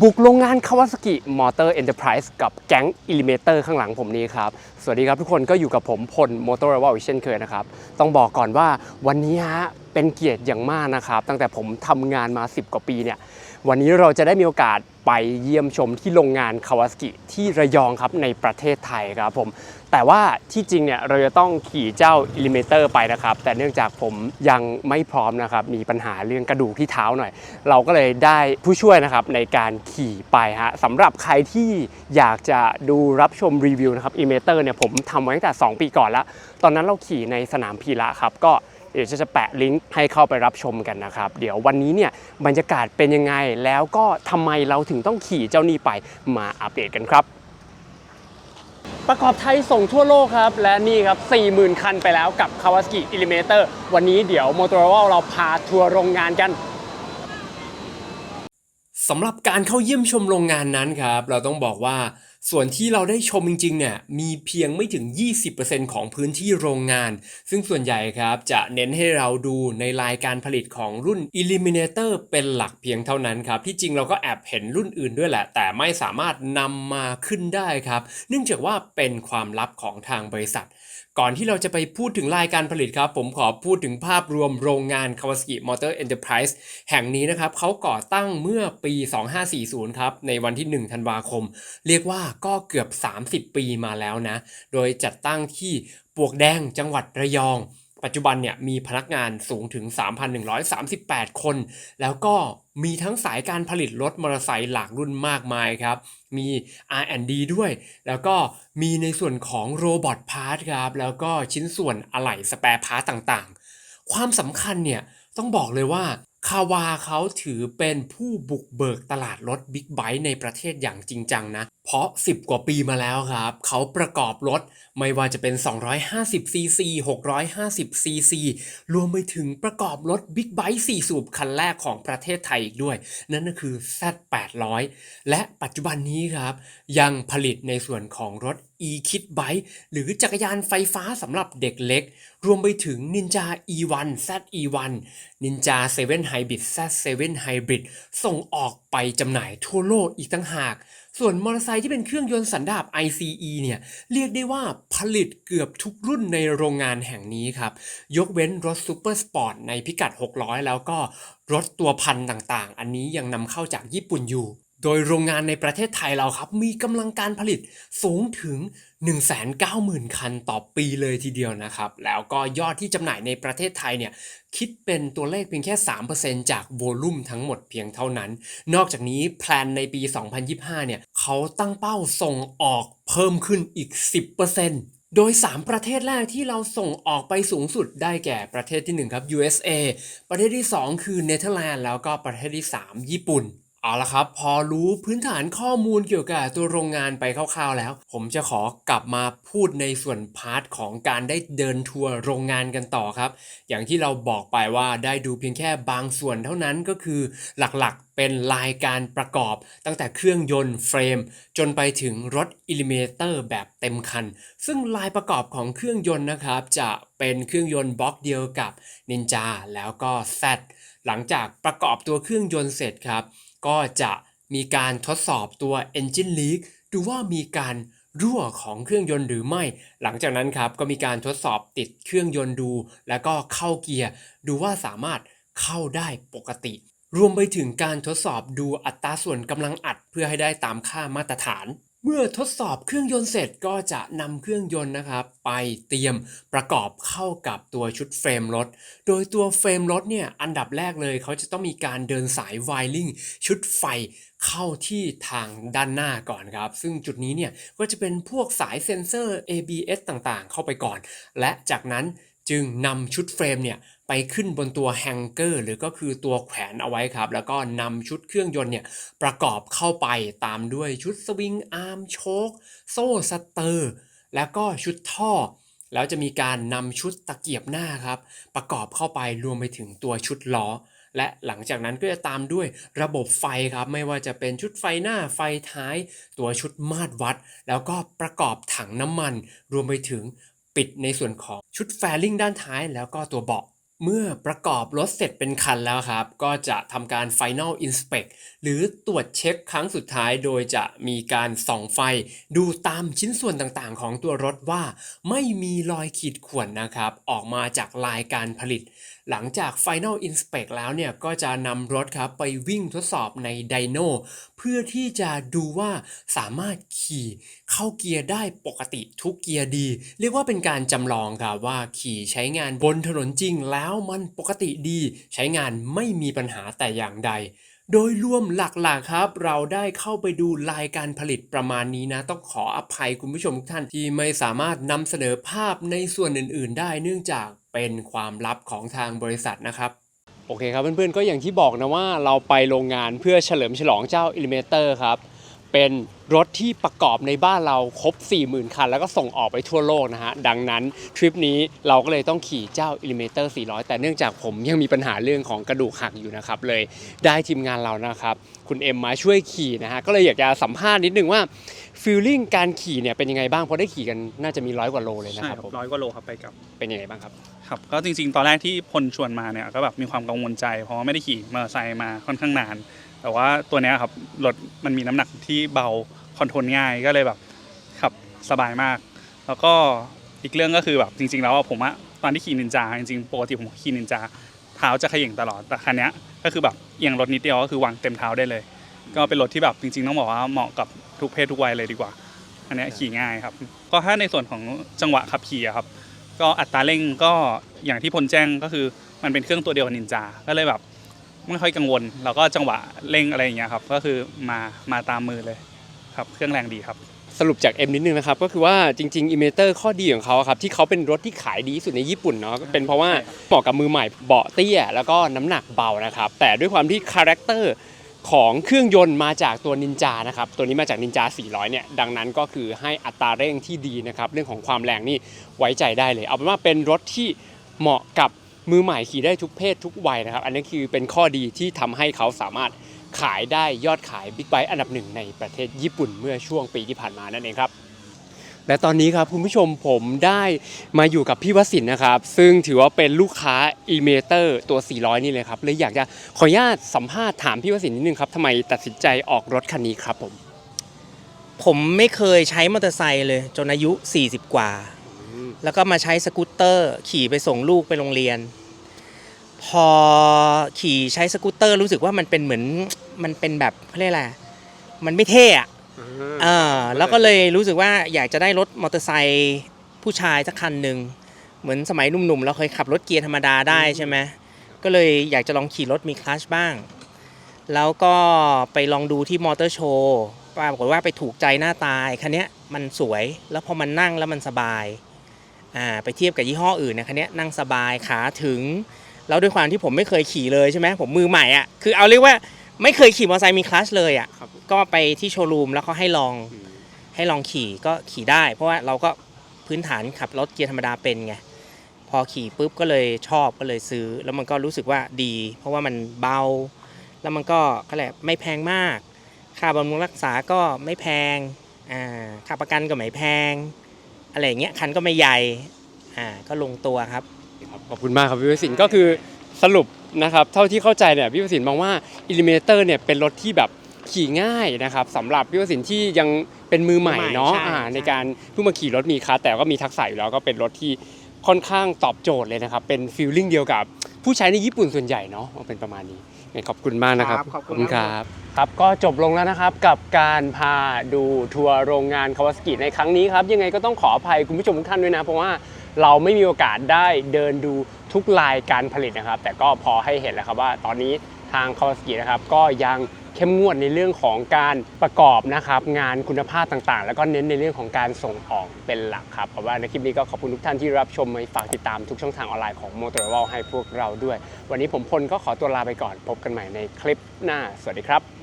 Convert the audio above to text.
บุกโรงงานคาวาสกิมอเตอร์เอ็นเตอร์ไพรส์กับแก๊งอิลิเมเตอร์ข้างหลังผมนี้ครับ สวัสดีครับทุกคนก็อยู่กับผมพลมอเตอร์วอลเช่นเคยนะครับ ต้องบอกก่อนว่าวันนี้ฮะเป็นเกียรติอย่างมากนะครับ ตั้งแต่ผมทำงานมา 10 กว่าปีเนี่ย วันนี้เราจะได้มีโอกาส ไปเยี่ยมชมที่โรงงานคาวาสกิที่ระยองครับในประเทศไทยครับผมแต่ว่าที่จริงเนี่ยเราจะต้องขี่เจ้าอิลิเมเตอร์ไปนะครับ แต่เนื่องจากผมยังไม่พร้อมนะครับ มีปัญหาเรื่องกระดูกที่เท้าหน่อย เราก็เลยได้ผู้ช่วยนะครับในการขี่ไปฮะสำหรับใครที่อยากจะดูรับชมรีวิวนะครับอิลิเมเตอร์เนี่ยผมทำไว้ตั้งแต่ 2 ปีก่อนแล้ว ตอนนั้นเราขี่ในสนามพีระครับก็ เดี๋ยวจะแปะลิงก์ให้เข้าไปรับชมกันนะครับ เดี๋ยววันนี้เนี่ยบรรยากาศเป็นยังไง แล้วก็ทำไมเราถึงต้องขี่เจ้านี่ไปมาอัปเดตกันครับ ประกอบไทยส่งทั่วโลกครับ และนี่ครับ 40,000 คันไปแล้วกับ Kawasaki Elevator วันนี้เดี๋ยว Motorola เราพาทัวร์โรงงานกันสำหรับการเข้าเยี่ยมชมโรงงานนั้นครับ เราต้องบอกว่า ส่วนที่เราได้ชมจริงๆเนี่ยมีเพียงไม่ถึง 20%ของพื้นที่โรงงาน ซึ่งส่วนใหญ่ครับจะเน้นให้เราดูในรายการผลิตของรุ่น Eliminator เป็นหลักเพียงเท่านั้นครับ ที่จริงเราก็แอบเห็นรุ่นอื่นด้วยแหละ แต่ไม่สามารถนำมาขึ้นได้ครับ เนื่องจากว่าเป็นความลับของทางบริษัท ก่อนที่เราจะไปพูดถึงรายการผลิตครับ ผมขอพูดถึงภาพรวมโรงงาน Kawasaki Motor Enterprise แห่งนี้นะครับเขาก่อตั้งเมื่อปี 2540 ครับในวันที่ 1 ธันวาคม เรียกว่าก็เกือบ 30 ปีมาแล้วนะ โดยจัดตั้งที่ปวกแดงจังหวัดระยอง ปัจจุบันเนี่ยมีพนักงานสูงถึง 3,138 คน แล้วก็มีทั้งสายการผลิตรถมอเตอร์ไซค์หลากรุ่นมากมายครับ มี R&D ด้วย แล้วก็มีในส่วนของโรบอทพาร์ทครับ แล้วก็ชิ้นส่วนอะไหล่สแปร์พาร์ตต่างๆ ความสำคัญเนี่ยต้องบอกเลยว่าคาวาเขาถือเป็นผู้บุกเบิกตลาดรถบิ๊กไบค์ในประเทศอย่างจริงจังนะเพราะ 10 กว่าปีมาแล้วครับ เขาประกอบรถไม่ว่าจะเป็น 250 cc 650 cc รวมไปถึงประกอบรถบิ๊กไบค์4สูบคันแรกของประเทศไทยอีกด้วย นั่นก็คือ Z800 และปัจจุบันนี้ครับ ยังผลิตในส่วนของรถ e-kit bike หรือจักรยานไฟฟ้าสำหรับเด็กเล็ก รวมไปถึง Ninja E1 ZE1 Ninja 7 Hybrid Z7 Hybrid ส่งออกไปจำหน่ายทั่วโลกอีกตั้งหาก ส่วนมอเตอร์ไซค์ที่เป็นเครื่องยนต์สันดาป ICE เนี่ยเรียกได้ว่าผลิตเกือบทุกรุ่นในโรงงานแห่งนี้ครับ ยกเว้นรถซูเปอร์สปอร์ตในพิกัด 600 แล้วก็รถตัวพันต่างๆ อันนี้ยังนำเข้าจากญี่ปุ่นอยู่ โดยโรงงานในประเทศไทยเราครับ มีกำลังการผลิตสูงถึง 190,000 คันต่อปีเลยทีเดียวนะครับ แล้วก็ยอดที่จำหน่ายในประเทศไทยเนี่ยคิดเป็นตัวเลขเพียงแค่ 3%จากโวลุ่มทั้งหมดเพียงเท่านั้น นอกจากนี้แพลนในปี 2025 เนี่ยเขาตั้งเป้าส่งออกเพิ่มขึ้นอีก 10%โดย 3 ประเทศแรกที่เราส่งออกไปสูงสุดได้แก่ประเทศที่ 1 ครับ USA ประเทศที่ 2 คือเนเธอร์แลนด์แล้วก็ประเทศที่ 3 ญี่ปุ่น เอาละครับ พอรู้พื้นฐานข้อมูลเกี่ยวกับตัวโรงงานไปคร่าวๆแล้ว ผมจะขอกลับมาพูดในส่วนพาร์ทของการได้เดินทัวร์โรงงานกันต่อครับ อย่างที่เราบอกไปว่าได้ดูเพียงแค่บางส่วนเท่านั้นก็คือหลักๆ เป็นลายการประกอบ ตั้งแต่เครื่องยนต์เฟรม จนไปถึงรถอิลิเมเตอร์แบบเต็มคัน ซึ่งลายประกอบของเครื่องยนต์นะครับจะเป็นเครื่องยนต์บล็อกเดียวกับ Ninja แล้วก็ Z หลังจากประกอบตัวเครื่องยนต์เสร็จครับ ก็จะมีการทดสอบตัว Engine Leak ดูว่ามีการรั่วของเครื่องยนต์หรือไม่ หลังจากนั้นครับก็มีการทดสอบติดเครื่องยนต์ดู แล้วก็เข้าเกียร์ ดูว่าสามารถเข้าได้ปกติ รวมไปถึงการทดสอบดูอัตราส่วนกำลังอัดเพื่อให้ได้ตามค่ามาตรฐาน เมื่อทดสอบเครื่องยนต์เสร็จก็จะนำเครื่องยนต์นะครับ ไปเตรียมประกอบเข้ากับตัวชุดเฟรมรถ โดยตัวเฟรมรถเนี่ยอันดับแรกเลยเขาจะต้องมีการเดินสายไวริงชุดไฟเข้าที่ทางด้านหน้าก่อนครับ ซึ่งจุดนี้เนี่ยก็จะเป็นพวกสายเซ็นเซอร์ ABS ต่างๆ เข้าไปก่อน และจากนั้น จึงนำชุดเฟรมเนี่ยไปขึ้นบนตัวแฮงเกอร์หรือก็คือตัวแขวนเอาไว้ครับ แล้วก็นำชุดเครื่องยนต์เนี่ยประกอบเข้าไปตามด้วยชุดสวิงอาร์มโชคโซ่สเตอร์ แล้วก็ชุดท่อ แล้วจะมีการนำชุดตะเกียบหน้าครับ ประกอบเข้าไปรวมไปถึงตัวชุดล้อและหลังจากนั้นก็จะตามด้วยระบบไฟครับ ไม่ว่าจะเป็นชุดไฟหน้าไฟท้าย ตัวชุดมาตรวัด แล้วก็ประกอบถังน้ำมัน รวมไปถึง ปิดในส่วนของชุดแฟลิงด้านท้ายแล้วก็ตัวเบาะ เมื่อประกอบรถเสร็จเป็นคันแล้วครับ ก็จะทำการ Final Inspect หรือตรวจเช็คครั้งสุดท้ายโดยจะมีการส่องไฟ ดูตามชิ้นส่วนต่างๆ ของตัวรถว่า ไม่มีรอยขีดข่วนนะครับ ออกมาจากลายการผลิต หลังจาก Final Inspect แล้วเนี่ย ก็จะนำรถครับไปวิ่งทดสอบในไดโนเพื่อที่จะดูว่าสามารถขี่เข้าเกียร์ได้ปกติทุกเกียร์ดี เรียกว่าเป็นการจำลองครับว่าขี่ใช้งานบนถนนจริงแล้ววมันปกติดี ใช้งานไม่มีปัญหาแต่อย่างใด โดยรวมหลักๆครับ เราได้เข้าไปดูรายการผลิตประมาณนี้นะ ต้องขออภัยคุณผู้ชมทุกท่านที่ไม่สามารถนำเสนอภาพในส่วนอื่น ๆ ได้เนื่องจากเป็นความลับของทางบริษัทนะครับโอเคครับเพื่อนๆก็อย่างที่บอกนะว่าเราไปโรงงานเพื่อเฉลิมฉลองเจ้า Elevator ครับ เป็นรถที่ประกอบในบ้านเราครบ 40,000 คัน แล้วก็ส่งออกไปทั่วโลกนะฮะ ดังนั้นทริปนี้เราก็เลยต้องขี่เจ้า Elevator 400 แต่เนื่องจากผมยังมีปัญหาเรื่องของกระดูกหักอยู่นะครับ เลยได้ทีมงานเรานะครับ คุณเอ็มมาช่วยขี่นะฮะ ก็เลยอยากจะสัมภาษณ์นิดนึงว่าฟีลลิ่งการขี่เนี่ยเป็นยังไงบ้างเพราะได้ขี่กันน่าจะมีร้อยกว่าโลเลยนะใช่ครับครับผมร้อยกว่าโลครับไปกลับเป็นยังไงบ้างครับครับก็จริงๆ ตอนแรกที่พลชวนมาเนี่ยก็แบบมีความกังวลใจเพราะว่าไม่ได้ขี่มอเตอร์ไซค์มาค่อนข้างนาน แต่ว่าตัวนี้ครับรถมันมีน้ำหนักที่เบาคอนโทรลง่ายก็เลยแบบขับสบายมาก แล้วก็อีกเรื่องก็คือแบบจริง ๆ แล้วผมอะตอนที่ขี่นินจาจริงๆปกติผมขี่นินจาเท้าจะขย่งตลอดแต่คันนี้ก็คือแบบเอียงรถนิดเดียวก็คือวางเต็มเท้าได้เลย ก็เป็นรถที่แบบจริง ๆ ต้องบอกว่าเหมาะกับทุกเพศทุกวัยเลยดีกว่า อันนี้ขี่ง่ายครับ ก็ถ้าในส่วนของจังหวะขับขี่ครับ ก็อัตราเร่งก็อย่างที่พลแจ้งก็คือมันเป็นเครื่องตัวเดียวกับนินจา ก็เลยแบบ ไม่ค่อยกังวล แล้วก็จังหวะเร่งอะไรอย่างเงี้ยครับก็คือมามาตามมือเลยครับเครื่องแรงดีครับ สรุปจากเอ็มนิดนึงนะครับ ก็คือว่าจริงๆ i m เ t อร์ข้อดีของเขาครับ ที่เขาเป็นรถที่ขายดีที่สุดในญี่ปุ่นเนาะก็เป็นเพราะว่าเหมาะกับมือใหม่เบาะเตี้ย แล้วก็น้ำหนักเบานะครับ แต่ด้วยความที่คาแรคเตอร์ของเครื่องยนต์มาจากตัวนินจานะครับ ตัวนี้มาจากนินจา 400 เนี่ย ดังนั้นก็คือให้อัตราเร่งที่ดีนะครับ เรื่องของความแรงนี่ไว้ใจได้เลย เอาเป็นว่าเป็นรถที่เหมาะกับ มือใหม่ขี่ได้ทุกเพศทุกวัยนะครับ อันนี้คือเป็นข้อดีที่ทำให้เขาสามารถขายได้ยอดขายบิ๊กไบค์อันดับหนึ่งในประเทศญี่ปุ่นเมื่อช่วงปีที่ผ่านมานั่นเองครับและตอนนี้ครับคุณผู้ชมผมได้มาอยู่กับพี่วสินนะครับ ซึ่งถือว่าเป็นลูกค้าอีเมเตอร์ตัว 400 นี่เลยครับเลยอยากจะขออนุญาตสัมภาษณ์ถามพี่วสินนิดนึงครับทำไมตัดสินใจออกรถคันนี้ครับผม ผมไม่เคยใช้มอเตอร์ไซค์เลยจนอายุ 40 กว่า แล้วก็มาใช้สกูตเตอร์ ขี่ไปส่งลูกไปโรงเรียน พอขี่ใช้สกูตเตอร์รู้สึกว่ามันเป็นเหมือนมันเป็นแบบเขาเรียกอะไรมันไม่เท่อะเออแล้วก็เลยรู้สึกว่าอยากจะได้รถมอเตอร์ไซค์ผู้ชายสักคันหนึ่งเหมือนสมัยหนุ่มๆเราเคยขับรถเกียร์ธรรมดาได้ใช่ไหมก็เลยอยากจะลองขี่รถมีคลัชบ้าง แล้วก็ไปลองดูที่มอเตอร์โชว์ปรากฏว่าไปถูกใจหน้าตายคันเนี้ยมันสวยแล้วพอมันนั่งแล้วมันสบาย อ่าไปเทียบกับยี่ห้ออื่นเนะคันเนี้ยนั่งสบายขาถึง แล้วด้วยความที่ผมไม่เคยขี่เลยใช่ไหมผมมือใหม่อะคือเอาเรียกว่าไม่เคยขี่มอเตอร์ไซค์มีคลัชเลยอะครับก็ไปที่โชว์รูมแล้วเขาให้ลองให้ลองขี่ก็ขี่ได้ เพราะว่าเราก็พื้นฐานขับรถเกียร์ธรรมดาเป็นไงพอขี่ปุ๊บก็เลยชอบก็เลยซื้อ แล้วมันก็รู้สึกว่าดี เพราะว่ามันเบา แล้วมันก็ก็แหละไม่แพงมาก ค่าบำรุงรักษาก็ไม่แพงอ่าค่าประกันก็ไม่แพง อะไรอย่างเงี้ยคันก็ไม่ใหญ่อ่าก็ลงตัวครับครับขอบคุณมากครับพี่วสินทร์ก็คือสรุปนะครับเท่าที่เข้าใจเนี่ยพี่วสินทร์มองว่า i l l u m i n a t o r เนี่ยเป็นรถที่แบบขี่ง่ายนะครับสำหรับพี่วสินทร์ที่ยังเป็นมือใหม่มือใหม่เนาะใช่อ่าใช่ ในการเพิ่งมาขี่รถมีคาแต่ก็มีทักษะอยู่แล้วก็เป็นรถที่ค่อนข้างตอบโจทย์เลยนะครับเป็นฟีลลิ่งเดียวกับผู้ใช้ในญี่ปุ่นส่วนใหญ่เนาะเป็นประมาณนี้งั้น ขอบคุณมากนะครับครับขอบคุณครับบครับก็จบลงแล้วนะครับกับการพาดูทัวร์โรงงานคาวาสกิในครั้งนี้ครับยังไงก็ต้องขออภัยคุณผู้ชมทุกท่านด้วยนะ เพราะว่าเราไม่มีโอกาสได้เดินดูทุกลายการผลิตนะครับ แต่ก็พอให้เห็นแล้วครับว่าตอนนี้ทางคาวาสกินะครับก็ยัง เข้มงวดในเรื่องของการประกอบนะครับงานคุณภาพต่างๆ แล้วก็เน้นในเรื่องของการส่งออกเป็นหลักครับเอาว่าในคลิปนี้ก็ขอบคุณทุกท่านที่รับชมฝากติดตามทุกช่องทางออนไลน์ของ m o t o r o l ให้พวกเราด้วย วันนี้ผมพลก็ขอตัวลาไปก่อนพบกันใหม่ในคลิปหน้า สวัสดีครับ